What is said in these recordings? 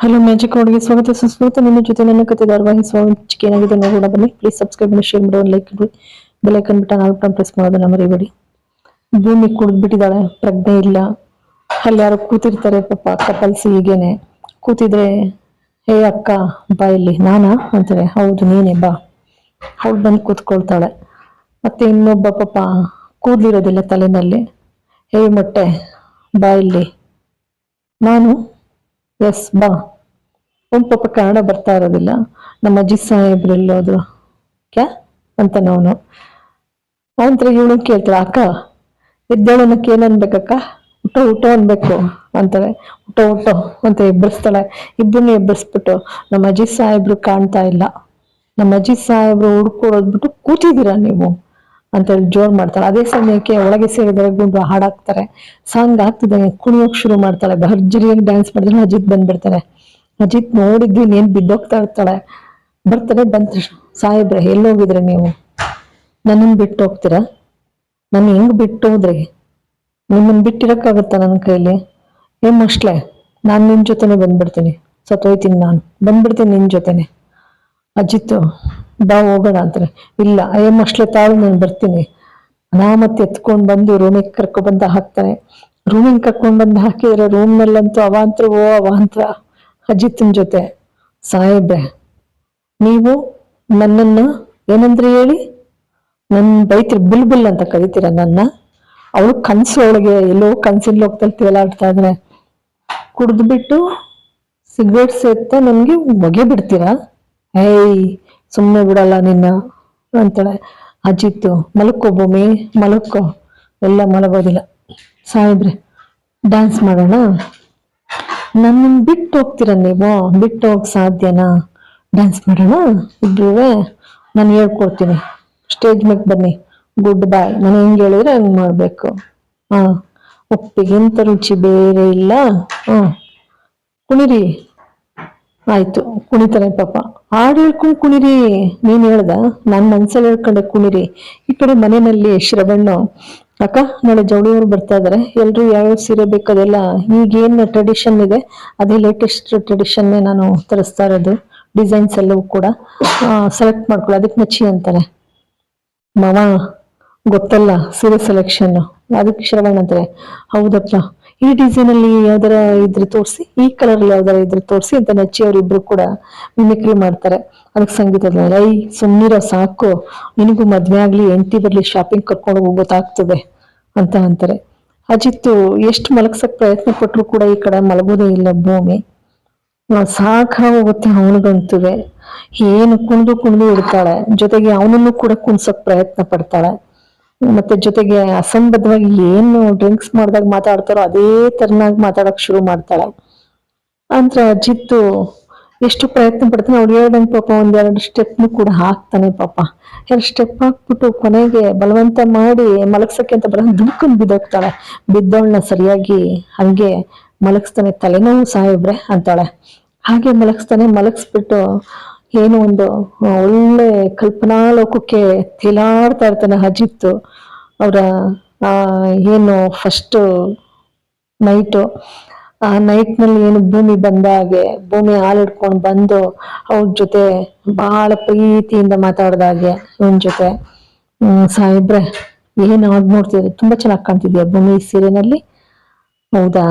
Hello magic ಅವರಿಗೆ ಸ್ವಾಗತ. ಸುಸ್ವಾಗತ. ನಿಮ್ಮ ಜೊತೆ ನನ್ನ ಕತೆ ಧಾರಾವಾಹಿ ಸ್ವಾಮಿಚಿಕೆ ಏನಾಗಿದೆ ನೋಡೋಣ ಬನ್ನಿ ಪ್ಲೀಸ್ ಸಬ್ಸ್ಕ್ರೈಬ್ ಮಾಡಿ ಶೇರ್ ಮಾಡಿ ಲೈಕ್ ಮಾಡಿ ಬೆಲೈಕನ್ ಬಿಟ್ಟ ನಾಲ್ಕು ಟೈಮ್ ಪ್ರೆಸ್ ಮಾಡೋದನ್ನ ಮರಿಬೇಡಿ. ಭೂಮಿ ಕುಡಿದ್ಬಿಟ್ಟಿದ್ದಾಳೆ. ಪ್ರಜ್ಞೆ ಇಲ್ಲ. ಅಲ್ಲಿ ಯಾರು ಕೂತಿರ್ತಾರೆ. ಪಾಪ ಕಪಲ್ಸಿ ಹೀಗೇನೆ. ಕೂತಿದ್ರೆ, ಹೇ ಅಕ್ಕ, ಬಾ ಇಲ್ಲಿ. ನಾನಾ? ಅಂತಾರೆ. ಹೌದು, ನೀನೇ ಬಾ. ಅವಳು ಬಂದು ಕೂತ್ಕೊಳ್ತಾಳೆ. ಮತ್ತೆ ಇನ್ನೊಬ್ಬ ಪಾಪ ಕೂದಲಿರೋದಿಲ್ಲ ತಲೆನಲ್ಲಿ. ಹೇ ಮೊಟ್ಟೆ, ಬಾ ಇಲ್ಲಿ. ನಾನು ಎಸ್ ಬಾ. ಒಂದು ಪಾಪ ಕನ್ನಡ ಬರ್ತಾ ಇರೋದಿಲ್ಲ. ನಮ್ಮ ಅಜ್ಜಿ ಸಾಹೇಬ್ರು ಎಲ್ಲೋದ್ರು ಕ್ಯಾ? ಅಂತ ಅವನು ಅಂತ ಇವಳು ಕೇಳ್ತಾಳೆ, ಅಕ್ಕ ಇದ್ದವಳನ್ನಕ್ಕೆ ಏನು ಅನ್ಬೇಕಕ್ಕ? ಊಟ ಊಟ ಅನ್ಬೇಕು. ಅಂತಾಳೆ ಊಟ ಊಟ ಅಂತ ಎಬ್ಬರಿಸ್ತಾಳೆ ಇಬ್ಬರನ್ನ ಎಬ್ಬರಿಸ್ಬಿಟ್ಟು ನಮ್ಮ ಅಜ್ಜಿ ಸಾಹೇಬ್ರು ಕಾಣ್ತಾ ಇಲ್ಲ. ನಮ್ಮ ಅಜ್ಜಿ ಸಾಹೇಬ್ರು ಹುಡ್ಕೊಡೋದ್ಬಿಟ್ಟು ಕೂತಿದ್ದೀರಾ ನೀವು? ಅಂತೇಳಿ ಜೋರ್ ಮಾಡ್ತಾಳೆ ಅದೇ ಸಮಯಕ್ಕೆ ಒಳಗೆ ಸೇರಿದರೆ ಗುಂಡು ಹಾಡಾಕ್ತಾರೆ. ಸಾಂಗ್ ಆಗ್ತಿದೆ, ಕುಣಿಯೋಕ್ ಶುರು ಮಾಡ್ತಾಳೆ ಭರ್ಜರಿಯಾಗಿ ಡ್ಯಾನ್ಸ್ ಮಾಡಿದ್ರೆ ಅಜಿತ್ ಬಂದ್ಬಿಡ್ತಾರೆ. ಅಜಿತ್ ನೋಡಿದ್ವಿ ಏನ್ ಬಿದ್ದೋಗ್ತಾ ಇರ್ತಾಳೆ. ಬರ್ತಾರೆ ಬಂತ ಸಾಹೇಬ್ರೆ, ಎಲ್ಲೋಗಿದ್ರೆ ನೀವು? ನನ್ನನ್ನು ಬಿಟ್ಟು ಹೋಗ್ತೀರಾ? ನಾನು ಹೆಂಗ್ ಬಿಟ್ಟು ಹೋದ್ರಿ? ನಿಮ್ಮನ್ನ ಬಿಟ್ಟಿರಕ್ಕಾಗತ್ತಾ ನನ್ನ ಕೈಲಿ? ಏ ಮಷ್ಲೆ ನಾನು ನಿನ್ ಜೊತೆನೆ ಬಂದ್ಬಿಡ್ತೀನಿ. ಸತ್ತೋಯ್ತೀನಿ ನಾನು. ಬಂದ್ಬಿಡ್ತೀನಿ ನಿನ್ ಜೊತೆನೆ. ಅಜಿತ್ ಬಾ, ಹೋಗೋಣ ಅಂತಾರೆ. ಇಲ್ಲ ಅಯ್ಯಮ್ಮ ಅಷ್ಟೇ ತಾಳು ನಾನು ಬರ್ತೀನಿ. ನಾ ಮತ್ತೆ ಎತ್ಕೊಂಡ್ ಬಂದು ರೂಮಿಗೆ ಕರ್ಕೊಂಡ್ ಬಂದ ಹಾಕ್ತಾನೆ. ರೂಮಿಗೆ ಕರ್ಕೊಂಡು ಬಂದು ಹಾಕಿದ್ರೆ ರೂಮ್ ನಲ್ಲಂತೂ ಅವಾಂತರ ಓ ಅವಾಂತರ. ಅಜಿತ್ನ ಜೊತೆ. ಸಾಹೇಬ್ರೆ, ನೀವು ನನ್ನನ್ನ ಏನಂದ್ರೆ ಹೇಳಿ? ನನ್ ಬೈತಿರ್ ಬುಲ್ ಅಂತ ಕರಿತೀರ ನನ್ನ? ಅವಳು ಕನಸು ಒಳಗೆ ಎಲ್ಲೋ ಕನಸಿನ ಲೋಕದಲ್ಲಿ ತೇಲಾಡ್ತಾ ಇದ್ರೆ ಕುಡಿದ್ಬಿಟ್ಟು ಸಿಗರೇಟ್ ಸೇರ್ತಾ ನನಗೆ ಹೊಗೆ ಬಿಡ್ತೀರಾ? ಏಯ್ ಸುಮ್ಮನೆ ಬಿಡಲ್ಲ ನಿನ್ನ ಅಂತಾಳೆ. ಅಜಿತ್ತು ಮಲಕ್ಕೋ ಭೂಮಿ ಮಲಕ್ಕೋ ಎಲ್ಲ ಮಲಗೋದಿಲ್ಲ. ಸಾಯಿದ್ರೆ ಡ್ಯಾನ್ಸ್ ಮಾಡೋಣ? ನನ್ನ ಬಿಟ್ಟು ಹೋಗ್ತೀರ ನೀವು? ಬಿಟ್ಟು ಹೋಗ್ ಸಾಧ್ಯನಾ? ಡ್ಯಾನ್ಸ್ ಮಾಡೋಣ? ಇಬ್ರೂ ನಾನು ಹೇಳ್ಕೊಡ್ತೀನಿ. ಸ್ಟೇಜ್ ಮೇಲೆ ಬನ್ನಿ. ಗುಡ್ ಬಾಯ್ ನಾನು ಹೆಂಗೆ ಹೇಳಿದ್ರೆ ಹಂಗೆ ಮಾಡಬೇಕು. ಹಾಂ. ಉಪ್ಪಿಗಿಂತ ರುಚಿ ಬೇರೆ ಇಲ್ಲ. ಹಾಂ. ಕುಣಿರಿ. ಆಯ್ತು ಕುಣಿತಾನೆ ಪಾಪ. ಹಾಡು ಹೇಳ್ಕೊಂಡು ಕುಣಿರಿ, ನೀನ್ ಹೇಳ್ದ? ನನ್ನ ಮನ್ಸಲ್ಲಿ ಹೇಳ್ಕೊಂಡೆ ಕುಣಿರಿ. ಈ ಕಡೆ ಮನೆಯಲ್ಲಿ ಶ್ರವಣ್ಣ ಅಕ್ಕ, ನಾಳೆ ಜವಳಿಯವರು ಬರ್ತಾ ಇದಾರೆ. ಎಲ್ರು ಯಾವ್ಯಾವ ಸೀರೆ ಬೇಕು ಅದೆಲ್ಲ. ಈಗೇನ್ ಟ್ರೆಡಿಷನ್ ಇದೆ? ಅದೇ ಲೇಟೆಸ್ಟ್ ಟ್ರೆಡಿಷನ್ ನಾನು ತರಿಸ್ತಾ ಇರೋದು. ಡಿಸೈನ್ಸ್ ಎಲ್ಲವೂ ಕೂಡ. ಸೆಲೆಕ್ಟ್ ಮಾಡ್ಕೊಳ್ಳಿ. ಅದಕ್ಕೆ ಮೆಚ್ಚಿ ಅಂತಾರೆ. ಮಾವ, ಗೊತ್ತಲ್ಲ, ಸೀರೆ ಸೆಲೆಕ್ಷನ್ ಅದಕ್ಕೆ ಶ್ರವಣ ಅಂತಾರೆ. ಹೌದಪ್ಪ ಈ ಡಿಸೈನ್ ಅಲ್ಲಿ ಯಾವ್ದಾರ ಇದ್ರೆ ತೋರಿಸಿ, ಈ ಕಲರ್ ಅಲ್ಲಿ ಯಾವ್ದಾರ ಇದ್ರೆ ತೋರಿಸಿ ಅಂತ ನಚ್ಚಿ ಅವರಿಬ್ರು ಕೂಡ ಮಿಮಿಕ್ರಿ ಮಾಡ್ತಾರೆ. ಅದಕ್ಕೆ ಸಂಗೀತ ಐ ಸುಮ್ಮನಿರೋ ಸಾಕು. ನಿನಗೂ ಮದ್ವೆ ಆಗ್ಲಿ ಎಂಟಿ ಬರ್ಲಿ ಶಾಪಿಂಗ್ ಕರ್ಕೊಂಡು ಹೋಗಿ ಗೊತ್ತಾಗ್ತದೆ ಅಂತ ಅಂತಾರೆ. ಅಜಿತ್ತು ಎಷ್ಟು ಮಲಗ್ಸಕ್ ಪ್ರಯತ್ನ ಪಟ್ರು ಕೂಡ ಈ ಕಡೆ ಮಲಗೋದೇ ಇಲ್ಲ ಭೂಮಿ. ಸಾಕಾಗೋಗುತ್ತೆ ಅವನಿಗಂತುವೆ. ಏನು ಕುಣಿದು ಕುಣಿದು ಇಡ್ತಾಳೆ. ಜೊತೆಗೆ ಅವನನ್ನು ಕೂಡ ಕುಣ್ಸಕ್ ಪ್ರಯತ್ನ ಪಡ್ತಾಳೆ. ಮತ್ತೆ ಜೊತೆಗೆ ಅಸಂಬದ್ಧವಾಗಿ ಏನು ಡ್ರಿಂಕ್ಸ್ ಮಾಡಿದಾಗ ಮಾತಾಡ್ತಾರೋ ಅದೇ ತರನಾಗಿ ಮಾತಾಡಕ್ ಶುರು ಮಾಡ್ತಾಳೆ. ಅಂತರ ಜಿತ್ತು ಎಷ್ಟು ಪ್ರಯತ್ನ ಪಡ್ತಾನೆ ಅವ್ರು ಹೇಳ್ದಂಗೆ ಪಾಪ ಒಂದೆರಡು ಸ್ಟೆಪ್ನು ಕೂಡ ಹಾಕ್ತಾನೆ ಪಾಪ. ಎರಡು ಸ್ಟೆಪ್ ಹಾಕ್ಬಿಟ್ಟು ಕೊನೆಗೆ ಬಲವಂತ ಮಾಡಿ ಮಲಗ್ಸಕ್ಕೆ ಅಂತ ಬರೋ ದುಡ್ಕೊಂಡು ಬಿದ್ದೋಗ್ತಾಳೆ. ಬಿದ್ದವಳನ್ನ ಸರಿಯಾಗಿ ಹಂಗೆ ಮಲಗಿಸ್ತಾನೆ, ತಲೆನೋವು ಸಾಹೇಬ್ರೆ ಅಂತಾಳೆ. ಹಾಗೆ ಮಲಗಿಸ್ತಾನೆ, ಮಲಗಿಸ್ಬಿಟ್ಟು ಏನೋ ಒಂದು ಒಳ್ಳೆ ಕಲ್ಪನಾ ಲೋಕಕ್ಕೆ ತೇಲಾಡ್ತಾ ಇರ್ತಾನೆ ಅಜಿತ್ತು ಅವರ ಏನು ಫಸ್ಟ್ ನೈಟು ಆ ನೈಟ್ನಲ್ಲಿ ಏನು ಭೂಮಿ ಬಂದ ಹಾಗೆ, ಭೂಮಿ ಹಾಲಿಡ್ಕೊಂಡು ಬಂದು ಅವ್ರ ಜೊತೆ ಬಹಳ ಪ್ರೀತಿಯಿಂದ ಮಾತಾಡ್ದಾಗೆ ಇವನ್ ಜೊತೆ. ಸಾಹೇಬ್ರೆ, ಏನು ಆಗ್ ನೋಡ್ತಿದ್ರು ತುಂಬಾ ಚೆನ್ನಾಗಿ ಕಾಣ್ತಿದ್ಯಾ ಭೂಮಿ ಸೀರೆನಲ್ಲಿ ಹೌದಾ?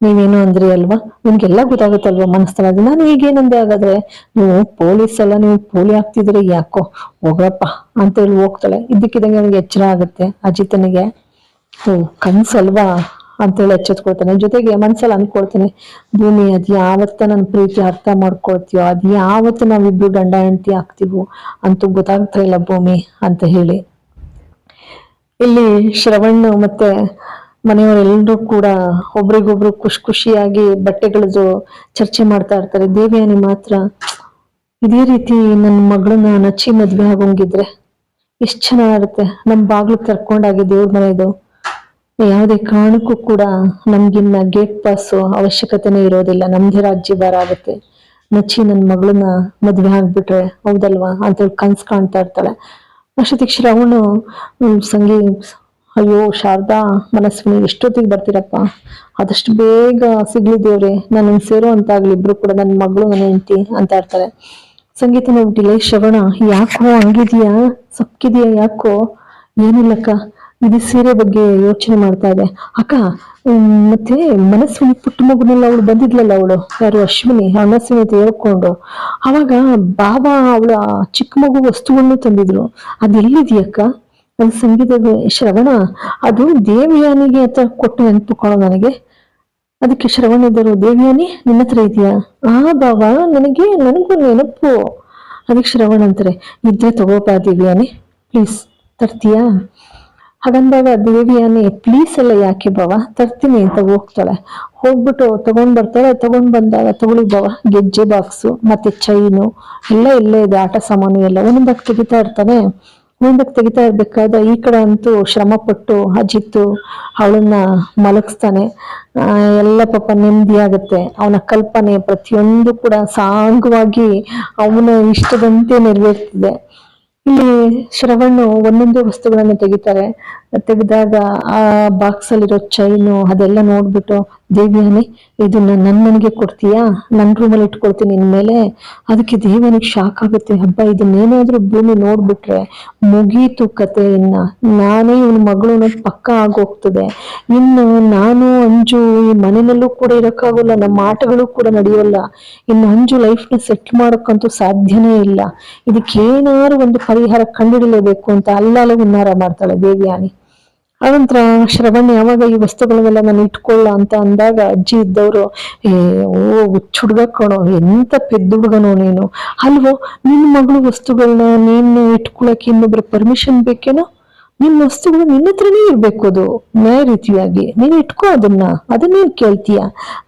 ನೀವೇನು ಅಂದ್ರಿ ಅಲ್ವಾ? ನಿಮ್ಗೆಲ್ಲ ಗೊತ್ತಾಗುತ್ತಲ್ವಾ ಮನಸ್ಥಳ ನಾನು ಈಗೇನಂದೆ ಹಾಗಾದ್ರೆ ನೀವು ಪೊಲೀಸ್ ಎಲ್ಲ ನೀವು ಪೋಲಿ ಆಗ್ತಿದ್ರಿ ಯಾಕೋ? ಹೋಗಪ್ಪ ಅಂತ ಹೇಳಿ ಹೋಗ್ತಾಳೆ. ಇದ್ದಕ್ಕಿದ್ದಂಗೆ ಅವನಿಗೆ ಎಚ್ಚರ ಆಗುತ್ತೆ. ಅಜಿತನಿಗೆ ಓ ಕನ್ಸಲ್ವಾ? ಅಂತೇಳಿ ಎಚ್ಚೆತ್ಕೊಳ್ತಾನೆ. ಜೊತೆಗೆ ಮನ್ಸಲ್ಲಿ ಅನ್ಕೊಳ್ತಾನೆ, ಭೂಮಿ, ಅದ್ ಯಾವತ್ತ ನನ್ನ ಪ್ರೀತಿ ಅರ್ಥ ಮಾಡ್ಕೊಳ್ತೀಯೋ, ಅದ್ ಯಾವತ್ತ ನಾವಿಬ್ರು ಗಂಡ ಹೆಂಡತಿ ಆಗ್ತೀವೋ ಅಂತೂ ಗೊತ್ತಾಗ್ತಾ ಇಲ್ಲ ಭೂಮಿ, ಅಂತ ಹೇಳಿ. ಇಲ್ಲಿ ಶ್ರವಣ್ ಮತ್ತೆ ಮನೆಯವರೆಲ್ಲರೂ ಕೂಡ ಒಬ್ರಿಗೊಬ್ರು ಖುಷಿ ಖುಷಿಯಾಗಿ ಬಟ್ಟೆಗಳದ್ದು ಚರ್ಚೆ ಮಾಡ್ತಾ ಇರ್ತಾರೆ. ದೇವಿಯಾನಿ ಮಾತ್ರ ಇದೇ ರೀತಿ ನನ್ನ ಮಗಳನ್ನ ನಚ್ಚಿ ಮದ್ವೆ ಆಗೋಂಗಿದ್ರೆ ಎಷ್ಟ್ ಚೆನ್ನಾಗಿರುತ್ತೆ. ನಮ್ ಬಾಗ್ಲು ತರ್ಕೊಂಡಾಗಿ ದೇವ್ರ ಮನೆದು ಯಾವುದೇ ಕಾರಣಕ್ಕೂ ಕೂಡ ನಮ್ಗಿನ್ನ ಗೇಟ್ ಪಾಸ್ ಅವಶ್ಯಕತೆನೇ ಇರೋದಿಲ್ಲ. ನಮ್ದೇ ರಾಜ್ಯಭಾರ ಆಗುತ್ತೆ. ನಚ್ಚಿ ನನ್ನ ಮಗಳನ್ನ ಮದ್ವೆ ಆಗ್ಬಿಟ್ರೆ ಹೌದಲ್ವಾ? ಅಂತ ಕನ್ಸ್ ಕಾಣ್ತಾ ಇರ್ತಾಳೆ. ಅಷ್ಟೊತ್ತಿಗೆ ಶ್ರವಣು ಸಂಗೀ ಅಯ್ಯೋ, ಶಾರದಾ, ಮನಸ್ವಿನಿ, ಎಷ್ಟೊತ್ತಿಗೆ ಬರ್ತೀರಪ್ಪ? ಆದಷ್ಟು ಬೇಗ ಸಿಗ್ಲಿ ದೇವ್ರೆ ನನ್ನ ಸೇರೋ ಅಂತ ಆಗ್ಲಿ ಇಬ್ರು ಕೂಡ ನನ್ನ ಮಗಳು ನನ್ನ ಹೆಂಡತಿ ಅಂತ ಇರ್ತಾರೆ. ಸಂಗೀತ ನೋಡ್ಬಿಟ್ಟಿಲ್ಲ, ಶ್ರವಣ, ಯಾಕೋ ಹಂಗಿದ್ಯಾ? ಸಕ್ಕಿದ್ಯಾ ಯಾಕೋ? ಏನಿಲ್ಲಕ್ಕ, ಇದು ಸೀರೆ ಬಗ್ಗೆ ಯೋಚನೆ ಮಾಡ್ತಾ ಇದೆ. ಅಕ್ಕ ಮತ್ತೆ ಮನಸ್ವಿನಿ ಪುಟ್ಟ ಮಗುನೆಲ್ಲ ಅವಳು ಬಂದಿದ್ಲಲ್ಲ ಅವಳು? ಯಾರು, ಅಶ್ವಿನಿ ಮನಸ್ವಿನಿ ಹೇಳ್ಕೊಂಡು. ಅವಾಗ ಬಾಬಾ ಅವಳ ಚಿಕ್ಕ ಮಗು ವಸ್ತುವನ್ನು ತಂದಿದ್ರು. ಅದೆಲ್ಲಿದ್ಯಕ್ಕ ಅದು ಸಂಗೀತದ ಶ್ರವಣ, ಅದು ದೇವಿಯಾನಿಗೆ ಹತ್ರ ಕೊಟ್ಟು ನೆನಪು ಕೊಡೋ ನನಗೆ. ಅದಕ್ಕೆ ಶ್ರವಣ ಇದ್ದರು ದೇವಿಯಾನಿ, ನಿನ್ನ ಹತ್ರ ಇದೆಯಾ? ಆ ಭಾವ, ನನಗೆ, ನನಗೂ ನೆನಪು. ಅದಕ್ಕೆ ಶ್ರವಣ ಅಂತಾರೆ, ಇದ್ರೆ ತಗೋಬಾ ದೇವಿಯಾನಿ ಪ್ಲೀಸ್ ತರ್ತೀಯಾ? ಹಾಗಂದಾಗ ದೇವಿಯಾನಿ ಪ್ಲೀಸ್ ಎಲ್ಲ ಯಾಕೆ ಬಾವ ತರ್ತೀನಿ ಅಂತ ಹೋಗ್ತಾಳೆ. ಹೋಗ್ಬಿಟ್ಟು ತಗೊಂಡ್ ಬರ್ತಾಳೆ, ತಗೊಂಡ್ ಬಂದಾಗ ತಗೊಳಿ ಬಾವ ಗೆಜ್ಜೆ ಬಾಕ್ಸು ಮತ್ತೆ ಚೈನು ಎಲ್ಲ ಇಲ್ಲೇ ಇದೆ, ಆಟ ಸಾಮಾನು ಎಲ್ಲ. ಒಂದೊಂದಾಗ ತೆಗಿತಾ ಇರ್ತಾನೆ. ಒಂದಕ್ಕೆ ತೆಗಿತಾ ಇರ್ಬೇಕಾದ ಈ ಕಡೆ ಅಂತೂ ಶ್ರಮ ಪಟ್ಟು ಅಜಿತ್ತು ಅವಳನ್ನ ಮಲಗಿಸ್ತಾನೆ. ಎಲ್ಲ ಪಾಪ ನೆಮ್ಮದಿ ಆಗುತ್ತೆ. ಅವನ ಕಲ್ಪನೆ ಪ್ರತಿಯೊಂದು ಕೂಡ ಸಾಂಗವಾಗಿ ಅವನ ಇಷ್ಟದಂತೆ ನೆರವೇರ್ತಿದೆ. ಇಲ್ಲಿ ಶ್ರವಣ್ ಒಂದೊಂದು ವಸ್ತುಗಳನ್ನು ತೆಗಿತಾರೆ. ತೆಗೆದಾಗ ಆ ಬಾಕ್ಸ್ ಅಲ್ಲಿರೋ ಚೈನು ಅದೆಲ್ಲ ನೋಡ್ಬಿಟ್ಟು ದೇವಿಯಾನಿ, ಇದನ್ನ ನನ್ ಮನೆಗೆ ಕೊಡ್ತೀಯಾ? ನನ್ ರೂಮಲ್ಲಿ ಇಟ್ಕೊಳ್ತೀನಿ ಇನ್ಮೇಲೆ ಅದಕ್ಕೆ ದೇವಿಯಾನಿಗೆ ಶಾಕ್ ಆಗುತ್ತೆ. ಹಬ್ಬ, ಇದನ್ನೇನಾದ್ರೂ ಭೂಮಿ ನೋಡ್ಬಿಟ್ರೆ ಮುಗೀತು ಕತೆ ಇನ್ನ. ನಾನೇ ಇವನ ಮಗಳು ಅನ್ನೋದು ಪಕ್ಕ ಆಗೋಗ್ತದೆ. ಇನ್ನು ನಾನು, ಅಂಜು ಈ ಮನೆಯಲ್ಲೂ ಕೂಡ ಇರಕ್ಕಾಗಲ್ಲ, ನಮ್ಮ ಆಟಗಳು ಕೂಡ ನಡೆಯೋಲ್ಲ. ಇನ್ನು ಅಂಜು ಲೈಫ್ನ ಸೆಟ್ಲ್ ಮಾಡೋಕ್ಕಂತೂ ಸಾಧ್ಯನೇ ಇಲ್ಲ. ಇದಕ್ಕೇನಾದ್ರು ಒಂದು ಪರಿಹಾರ ಕಂಡುಹಿಡಿಯಲೇಬೇಕು ಅಂತ ಅಲ್ಲಾಲೆ ಹುನ್ನಾರ ಮಾಡ್ತಾಳೆ ದೇವಿಯಾನಿ. ಅನಂತರ ಶ್ರವಣ್ ಯಾವಾಗ ಈ ವಸ್ತುಗಳನ್ನೆಲ್ಲ ನಾನು ಇಟ್ಕೊಳ್ಳ ಅಂತ ಅಂದಾಗ ಅಜ್ಜಿ ಇದ್ದವರು, ಏ, ಓ ಹುಚ್ಚ ಹುಡುಗ ಕಣೋ, ಎಂತ ಪೆದ್ದ ಹುಡುಗನೋ ನೀನು. ಅಲ್ವೋ ನಿನ್ನ ಮಗಳು ವಸ್ತುಗಳನ್ನ ನೀನು ಇಟ್ಕೊಳಕ್ಕೆ ಇನ್ನೊಬ್ರ ಪರ್ಮಿಷನ್ ಬೇಕೇನೋ? ನಿಮ್ಮ ವಸ್ತುಗಳು ನಿನ್ನ ಹತ್ರನೇ ಇರ್ಬೇಕು ಅದು, ನ್ಯಾಯ ರೀತಿಯಾಗಿ. ನೀನು ಇಟ್ಕೋ ಅದನ್ನ, ಅದನ್ನೇನು ಕೇಳ್ತೀಯ?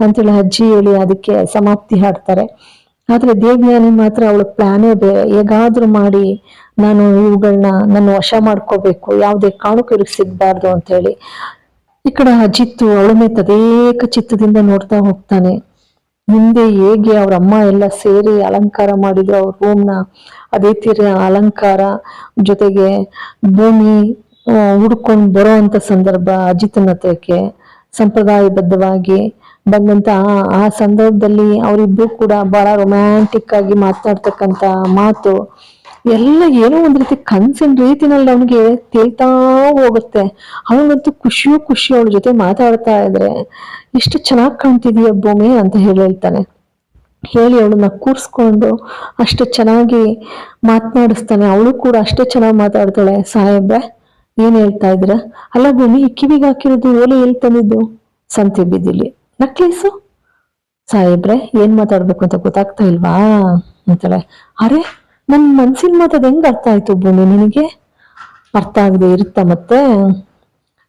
ಅಂತೇಳಿ ಅಜ್ಜಿ ಹೇಳಿ ಅದಕ್ಕೆ ಸಮಾಪ್ತಿ ಹಾಡ್ತಾರೆ. ಆದ್ರೆ ದೇವ್ಯಾನಿ ಮಾತ್ರ ಅವಳ ಪ್ಲಾನೇ ಬೇರೆ ಹೇಗಾದ್ರೂ ಮಾಡಿ ನಾನು ಇವುಗಳನ್ನ ನನ್ನ ವಶ ಮಾಡ್ಕೋಬೇಕು, ಯಾವುದೇ ಕಾರಣಕ್ಕೂ ಇವ್ರಿಗೆ ಸಿಗ್ಬಾರ್ದು ಅಂತ ಹೇಳಿ ಈ ಕಡೆ ಅಜಿತ್ತು ಅವಳ ಮೇಲೆ ತದೇಕ ಚಿತ್ತದಿಂದ ನೋಡ್ತಾ ಹೋಗ್ತಾನೆ. ಹಿಂದೆ ಹೇಗೆ ಅವ್ರ ಅಮ್ಮ ಎಲ್ಲ ಸೇರಿ ಅಲಂಕಾರ ಮಾಡಿದ್ರು, ಅವ್ರ ರೂಮ್ನ ಅದೇ ತೀರ ಅಲಂಕಾರ ಜೊತೆಗೆ ಭೂಮಿ ಹುಡ್ಕೊಂಡು ಬರೋ ಅಂತ ಸಂದರ್ಭ ಅಜಿತನ ಹತ್ರಕ್ಕೆ, ಸಂಪ್ರದಾಯಬದ್ಧವಾಗಿ ಬಂದಂತ ಆ- ಸಂದರ್ಭದಲ್ಲಿ ಅವರಿಬ್ರು ಕೂಡ ಬಹಳ ರೊಮ್ಯಾಂಟಿಕ್ ಆಗಿ ಮಾತನಾಡ್ತಕ್ಕಂತ ಮಾತು, ಎಲ್ಲ ಏನೋ ಒಂದ್ ರೀತಿ ಕನ್ಸಿನ ರೀತಿನಲ್ಲಿ ಅವನಿಗೆ ತೇಲ್ತಾ ಹೋಗುತ್ತೆ. ಅವನಂತೂ ಖುಷಿಯೂ ಖುಷಿ ಅವಳ ಜೊತೆ ಮಾತಾಡ್ತಾ ಇದ್ರೆ ಎಷ್ಟು ಚೆನ್ನಾಗಿ ಕಾಣ್ತಿದೀಯ ಭೂಮಿ ಅಂತ ಹೇಳಿ ಹೇಳ್ತಾನೆ. ಹೇಳಿ ಅವಳನ್ನ ಕೂರ್ಸ್ಕೊಂಡು ಅಷ್ಟು ಚೆನ್ನಾಗಿ ಮಾತನಾಡಿಸ್ತಾನೆ. ಅವಳು ಕೂಡ ಅಷ್ಟೇ ಚೆನ್ನಾಗಿ ಮಾತಾಡ್ತಾಳೆ. ಸಾಹೇಬ್ರೆ, ಏನ್ ಹೇಳ್ತಾ ಇದ್ರ ಅಲ್ಲ ಭೂಮಿ ಕಿವಿಗೆ ಹಾಕಿರೋದು ಓಲೆ ಹೇಳ್ತಾನಿದ್ದು ಸಂತೆ ಬೀದಿಲಿ ನಕ್ಲೇಸು? ಸಾಹೇಬ್ರೆ, ಏನ್ ಮಾತಾಡ್ಬೇಕು ಅಂತ ಗೊತ್ತಾಗ್ತಾ ಇಲ್ವಾ? ಅಂತಾಳೆ ಅರೆ, ನನ್ ಮನ್ಸಿನ ಮಾತದ್ ಹೆಂಗ್ ಅರ್ಥ ಆಯ್ತು ಭೂಮಿ ನಿನಗೆ? ಅರ್ಥ ಆಗದೆ ಇರುತ್ತಾ ಮತ್ತೆ?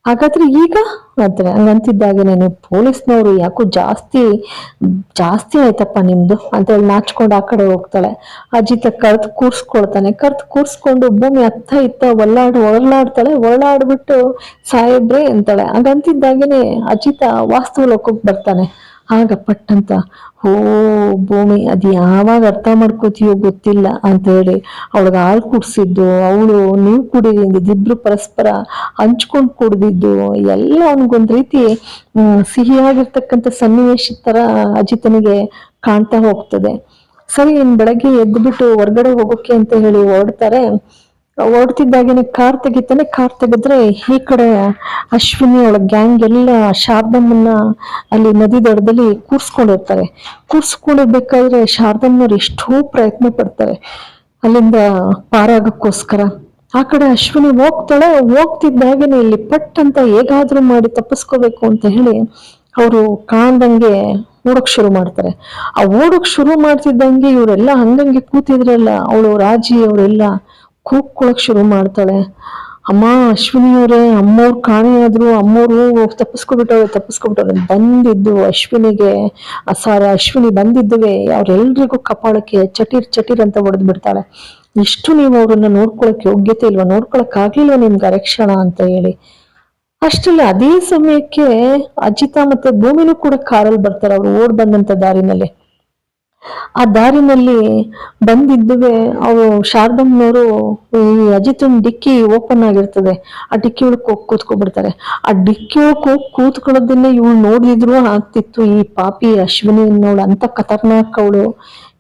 ಹಾಗಾದ್ರೆ ಈಗ ಅಂತಾರೆ ಹಂಗಂತಿದ್ದಾಗ ನೀನು ಪೊಲೀಸ್ನವರು ಯಾಕೋ ಜಾಸ್ತಿ ಜಾಸ್ತಿ ಆಯ್ತಪ್ಪ ನಿಮ್ದು ಅಂತ ಹೇಳಿ ನಾಚ್ಕೊಂಡು ಆ ಕಡೆ ಹೋಗ್ತಾಳೆ. ಅಜಿತ ಕರ್ದು ಕೂರ್ಸ್ಕೊಳ್ತಾನೆ. ಕರ್ದು ಕೂರ್ಸ್ಕೊಂಡು ಭೂಮಿ ಅತ್ತ ಇತ್ತ ಒಳ್ಳಾಡ್ ಒಳ್ಳಾಡ್ತಾಳೆ ಒಳ್ಳಾಡ್ಬಿಟ್ಟು ಸಾಹೇಬ್ರೆ ಅಂತಾಳೆ. ಹಂಗಂತಿದ್ದಾಗೇನೆ ಅಜಿತ ವಾಸ್ತವ ಲೋಕಕ್ಕೆ ಬರ್ತಾನೆ. ಆಗ ಪಟ್ಟಂತ ಓ ಭೂಮಿ, ಅದು ಯಾವಾಗ ಅರ್ಥ ಮಾಡ್ಕೋತೀಯೋ ಗೊತ್ತಿಲ್ಲ ಅಂತ ಹೇಳಿ ಅವಳಿಗೆ ಹಾಲು ಕುಡಿಸಿದ್ದು, ಅವಳು ನೀವು ಕುಡೀರಿ ಅಂದಿದ್ದಿಬ್ರು ಪರಸ್ಪರ ಹಂಚ್ಕೊಂಡು ಕುಡಿದಿದ್ದು, ಎಲ್ಲ ಅವನಿಗೊಂದು ರೀತಿ ಸಿಹಿಯಾಗಿರ್ತಕ್ಕಂಥ ಸನ್ನಿವೇಶ ತರ ಅಜಿತನಿಗೆ ಕಾಣ್ತಾ ಹೋಗ್ತದೆ. ಸರಿ, ಇನ್ ಬೆಳಗ್ಗೆ ಎದ್ಬಿಟ್ಟು ಹೊರ್ಗಡೆ ಹೋಗೋಕೆ ಅಂತ ಹೇಳಿ ಹೊರಡ್ತಾರೆ. ಹೊರಡ್ತಿದ್ದಾಗೇನೆ ಕಾರ್ ತೆಗಿತಾನೆ, ಕಾರ್ ತೆಗೆದ್ರೆ ಈ ಕಡೆ ಅಶ್ವಿನಿ ಒಳ ಗ್ಯಾಂಗ್ ಎಲ್ಲ ಶಾರದಮ್ಮನ್ನ ಅಲ್ಲಿ ನದಿ ದಡದಲ್ಲಿ ಕೂರ್ಸ್ಕೊಂಡಿರ್ತಾರೆ. ಕೂರ್ಸ್ಕೊಂಡಿರ್ಬೇಕಾದ್ರೆ ಶಾರದಮ್ಮನವ್ರು ಎಷ್ಟೋ ಪ್ರಯತ್ನ ಪಡ್ತಾರೆ ಅಲ್ಲಿಂದ ಪಾರಾಗಕ್ಕೋಸ್ಕರ. ಆ ಕಡೆ ಅಶ್ವಿನಿ ಹೋಗ್ತಾಳೆ, ಹೋಗ್ತಿದ್ದಾಗೇನೆ ಇಲ್ಲಿ ಪಟ್ ಅಂತ ಹೇಗಾದ್ರೂ ಮಾಡಿ ತಪ್ಪಿಸ್ಕೋಬೇಕು ಅಂತ ಹೇಳಿ ಅವರು ಕಾಣ್ದಂಗೆ ಓಡಕ್ ಶುರು ಮಾಡ್ತಾರೆ. ಆ ಓಡಕ್ ಶುರು ಮಾಡ್ತಿದ್ದಂಗೆ ಇವರೆಲ್ಲ ಹಂಗಂಗೆ ಕೂತಿದ್ರಲ್ಲ, ಅವಳು ರಾಜಿ, ಅವರೆಲ್ಲ ಕೂಗ್ಕೊಳಕ್ ಶುರು ಮಾಡ್ತಾಳೆ. ಅಮ್ಮ, ಅಶ್ವಿನಿಯವರೇ, ಅಮ್ಮವ್ರು ಕಾಣೆಯಾದ್ರು ಅಮ್ಮವರು ತಪ್ಪಿಸ್ಕೊಬಿಟ್ಟವ್ರೆ ತಪ್ಪಿಸ್ಕೊಬಿಟ್ಟವ್ರೆ ಬಂದಿದ್ದು ಅಶ್ವಿನಿಗೆ. ಸಾರ, ಅಶ್ವಿನಿ ಬಂದಿದ್ದುವೆ. ಅವ್ರೆಲ್ರಿಗೂ ಕಪಾಳಕ್ಕೆ ಚಟೀರ್ ಚಟೀರ್ ಅಂತ ಹೊಡೆದು ಬಿಡ್ತಾಳೆ. ಇಷ್ಟು ನೀವು ಅವ್ರನ್ನ ನೋಡ್ಕೊಳಕ್ ಯೋಗ್ಯತೆ ಇಲ್ವಾ? ನೋಡ್ಕೊಳಕ್ ಆಗ್ಲಿಲ್ವಾ ನಿಮ್ಗೆ ಅರಕ್ಷಣ ಅಂತ ಹೇಳಿ. ಅಷ್ಟಲ್ಲ ಅದೇ ಸಮಯಕ್ಕೆ ಅಜಿತಾ ಮತ್ತೆ ಭೂಮಿನೂ ಕೂಡ ಕಾರಲ್ಲಿ ಬರ್ತಾರೆ. ಅವ್ರು ಓಡ್ ಬಂದಂತ ದಾರಿನಲ್ಲಿ. ಆ ದಾರಿನಲ್ಲಿ ಬಂದಿದ್ದುವೆ ಅವು ಶಾರದಮ್ಮನವರು, ಈ ಅಜಿತನ್ ಡಿಕ್ಕಿ ಓಪನ್ ಆಗಿರ್ತದೆ. ಆ ಡಿಕ್ಕಿ ಒಳಗೆ ಹೋಗಿ ಕೂತ್ಕೊಬಿಡ್ತಾರೆ. ಆ ಡಿಕ್ಕಿ ಒಳಗೆ ಹೋಗಿ ಕೂತ್ಕೊಳ್ಳೋದನ್ನೇ ಇವಳು ನೋಡಿದ್ರು ಆಗ್ತಿತ್ತು. ಈ ಪಾಪಿ ಅಶ್ವಿನಿ ನೋಡು ಅಂತ ಖತರ್ನಾಕ್ ಅವಳು.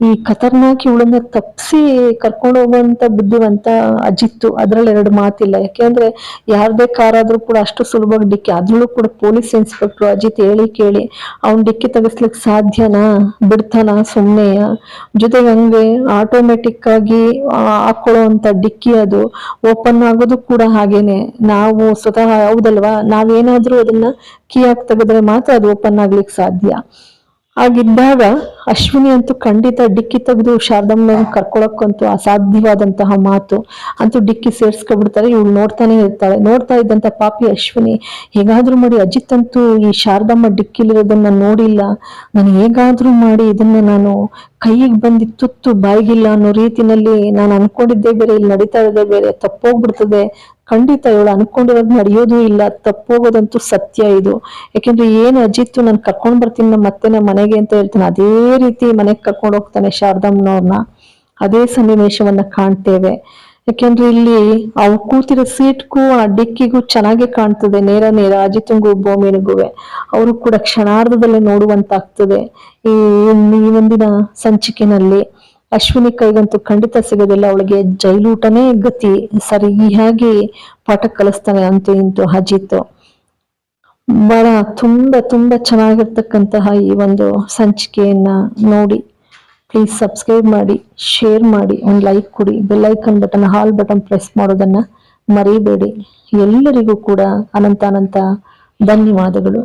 ಈ ಖತರ್ನಾಕ್ ಇವಳನ್ನ ತಪ್ಪಿಸಿ ಕರ್ಕೊಂಡು ಹೋಗುವಂತ ಬುದ್ಧಿವಂತ ಅಜಿತ್ತು ಅದ್ರಲ್ಲಿ ಎರಡು ಮಾತಿಲ್ಲ. ಯಾಕೆಂದ್ರೆ ಯಾರ್ದೇ ಕಾರಾದ್ರೂ ಕೂಡ ಅಷ್ಟು ಸುಲಭವಾಗಿ ಡಿಕ್ಕಿ. ಅದ್ರಲ್ಲೂ ಕೂಡ ಪೊಲೀಸ್ ಇನ್ಸ್ಪೆಕ್ಟರ್ ಅಜಿತ್ ಹೇಳಿ ಕೇಳಿ, ಅವ್ನ್ ಡಿಕ್ಕಿ ತೆಗಿಸ್ಲಿಕ್ ಸಾಧ್ಯನಾ? ಬಿಡ್ತಾನ ಸೊನ್ನೆಯ ಜೊತೆಗೆ ಹಂಗೆ ಆಟೋಮೆಟಿಕ್ ಆಗಿ ಹಾಕೊಳ್ಳುವಂತ ಡಿಕ್ಕಿ ಅದು ಓಪನ್ ಆಗೋದು ಕೂಡ ಹಾಗೇನೆ. ನಾವು ಸ್ವತಃ ಹೌದಲ್ವಾ? ನಾವೇನಾದ್ರೂ ಅದನ್ನ ಕೀ ಹಾಕಿ ತೆಗೆದ್ರೆ ಮಾತ್ರ ಅದು ಓಪನ್ ಆಗ್ಲಿಕ್ಕೆ ಸಾಧ್ಯ. ಹಾಗಿದ್ದಾಗ ಅಶ್ವಿನಿ ಅಂತೂ ಖಂಡಿತ ಡಿಕ್ಕಿ ತೆಗೆದು ಶಾರದಮ್ಮನ ಕರ್ಕೊಳಕ್ಕಂತೂ ಅಸಾಧ್ಯವಾದಂತಹ ಮಾತು. ಅಂತೂ ಡಿಕ್ಕಿ ಸೇರ್ಸ್ಕೊಬಿಡ್ತಾರೆ ಇವಳು ನೋಡ್ತಾನೆ ಇರ್ತಾಳೆ. ನೋಡ್ತಾ ಇದ್ದಂತ ಪಾಪಿ ಅಶ್ವಿನಿ, ಹೇಗಾದ್ರೂ ಮಾಡಿ ಅಜಿತ್ ಅಂತೂ ಈ ಶಾರದಮ್ಮ ಡಿಕ್ಕಿಲಿರೋದನ್ನ ನೋಡಿಲ್ಲ. ನಾನು ಹೇಗಾದ್ರೂ ಮಾಡಿ ಇದನ್ನ ನಾನು ಕೈಗೆ ಬಂದಿ ತುತ್ತು ಬಾಯಿಗಿಲ್ಲ ಅನ್ನೋ ರೀತಿನಲ್ಲಿ ನಾನು ಅನ್ಕೊಂಡಿದ್ದೆ ಬೇರೆ, ಇಲ್ಲಿ ನಡೀತಾ ಇರೋದೇ ಬೇರೆ, ತಪ್ಪೋಗ್ಬಿಡ್ತದೆ. ಖಂಡಿತ ಇವಳು ಅನ್ಕೊಂಡಿರೋದು ನಡೆಯೋದು ಇಲ್ಲ, ತಪ್ಪೋಗೋದಂತೂ ಸತ್ಯ ಇದು. ಯಾಕೆಂದ್ರೆ ಏನು ಅಜಿತ್ತು ನಾನು ಕರ್ಕೊಂಡ್ ಬರ್ತೀನಿ ನಮ್ಮ ಮತ್ತೆ ನಮ್ಮ ಮನೆಗೆ ಅಂತ ಹೇಳ್ತಾನೆ, ಅದೇ ರೀತಿ ಮನೆಗೆ ಕರ್ಕೊಂಡು ಹೋಗ್ತಾನೆ ಶಾರದಮ್ಮನವ್ರನ್ನ. ಅದೇ ಸನ್ನಿವೇಶವನ್ನ ಕಾಣ್ತೇವೆ. ಯಾಕೆಂದ್ರೆ ಇಲ್ಲಿ ಅವು ಕೂತಿರೋ ಸೀಟ್ಗೂ ಆ ಡಿಕ್ಕಿಗೂ ಚೆನ್ನಾಗಿ ಕಾಣ್ತದೆ, ನೇರ ನೇರ ಅಜಿತಂಗೂ ಭೂಮಿನಿಗುವೆ ಅವರು ಕೂಡ ಕ್ಷಣಾರ್ಧದಲ್ಲೇ ನೋಡುವಂತಾಗ್ತದೆ. ಈ ಈ ಒಂದಿನ ಸಂಚಿಕೆನಲ್ಲಿ. ಅಶ್ವಿನಿ ಕೈಗಂತೂ ಖಂಡಿತ ಸಿಗೋದಿಲ್ಲ. ಅವಳಿಗೆ ಜೈಲೂಟನೇ ಗತಿ. ಸರಿಯಾಗಿ ಪಾಠ ಕಲಿಸ್ತಾನೆ ಅಂತೂ ಇಂತು ಅಜಿತ್. ಬಹಳ ತುಂಬಾ ತುಂಬಾ ಚೆನ್ನಾಗಿರ್ತಕ್ಕಂತಹ ಈ ಒಂದು ಸಂಚಿಕೆಯನ್ನ ನೋಡಿ ಪ್ಲೀಸ್ ಸಬ್ಸ್ಕ್ರೈಬ್ ಮಾಡಿ ಶೇರ್ ಮಾಡಿ, ಒಂದು ಲೈಕ್ ಕೊಡಿ. ಬೆಲ್ ಐಕನ್ ಬಟನ್ ಹಾಲ್ ಬಟನ್ ಪ್ರೆಸ್ ಮಾಡೋದನ್ನ ಮರೀಬೇಡಿ. ಎಲ್ಲರಿಗೂ ಕೂಡ ಅನಂತ ಅನಂತ ಧನ್ಯವಾದಗಳು.